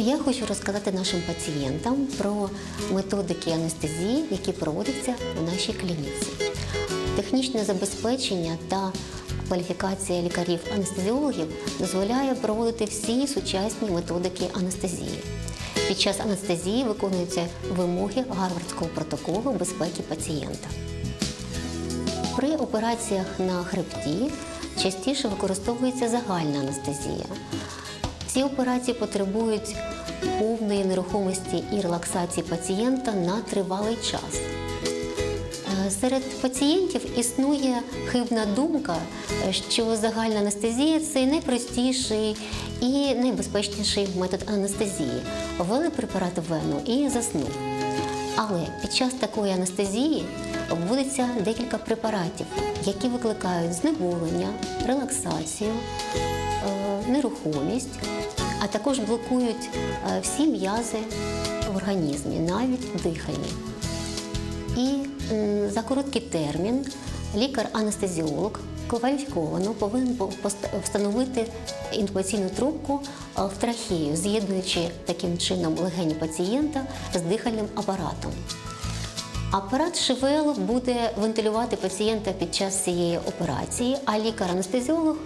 Я хочу розказати нашим пацієнтам про методики анестезії, які проводяться у нашій клініці. Технічне забезпечення та кваліфікація лікарів-анестезіологів дозволяє проводити всі сучасні методики анестезії. Під час анестезії виконуються вимоги Гарвардського протоколу безпеки пацієнта. При операціях на хребті частіше використовується загальна анестезія. Ці операції потребують повної нерухомості і релаксації пацієнта на тривалий час. Е, Серед пацієнтів існує хибна думка, що загальна анестезія це найпростіший і найбезпечніший метод анестезії. Ввели препарат в вену і заснув. Але під час такої анестезії вводиться декілька препаратів, які викликають знеболення, релаксацію, е, нерухомість, а також блокують е, всі м'язи в організмі, навіть дихальні. І за короткий термін лікар-анестезіолог кваліфіковано повинен встановити інтубаційну трубку е, в трахею, з'єднуючи таким чином легені пацієнта з дихальним апаратом. Апарат ШВЛ буде вентилювати пацієнта під час цієї операції, а лікар-анестезіолог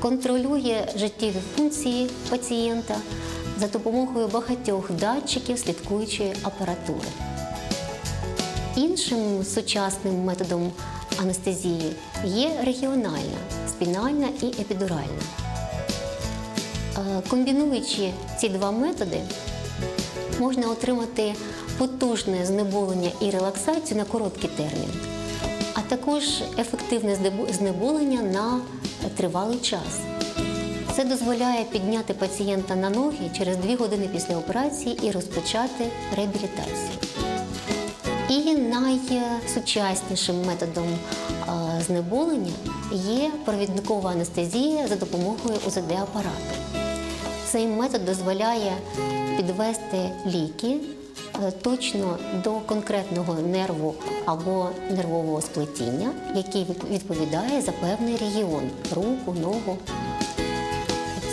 контролює життєві функції пацієнта за допомогою багатьох датчиків слідкуючої апаратури. Іншим сучасним методом анестезії є регіональна, спінальна і епідуральна. Е, Комбінуючи ці два методи, можна отримати потужне знеболення і релаксацію на короткий термін, а також ефективне знеболення на тривалий час. Це дозволяє підняти пацієнта на ноги через 2 години після операції і розпочати реабілітацію. І найсучаснішим методом знеболення є провідникова анестезія за допомогою УЗД-апарату. Цей метод дозволяє підвести ліки точно до конкретного нерву або нервового сплетіння, який відповідає за певний регіон руку, ногу.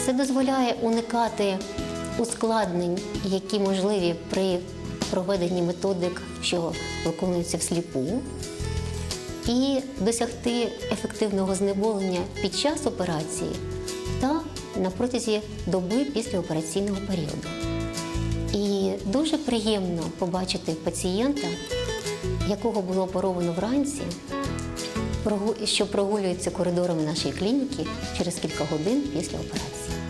Це дозволяє уникати ускладнень, які можливі при проведенні методик, що виконуються всліпу, і досягти ефективного знеболення під час операції та на протязі доби після операційного періоду. Дуже приємно побачити пацієнта, якого було поровано вранці, що прогулюється коридорами нашої клініки через кілька годин після операції.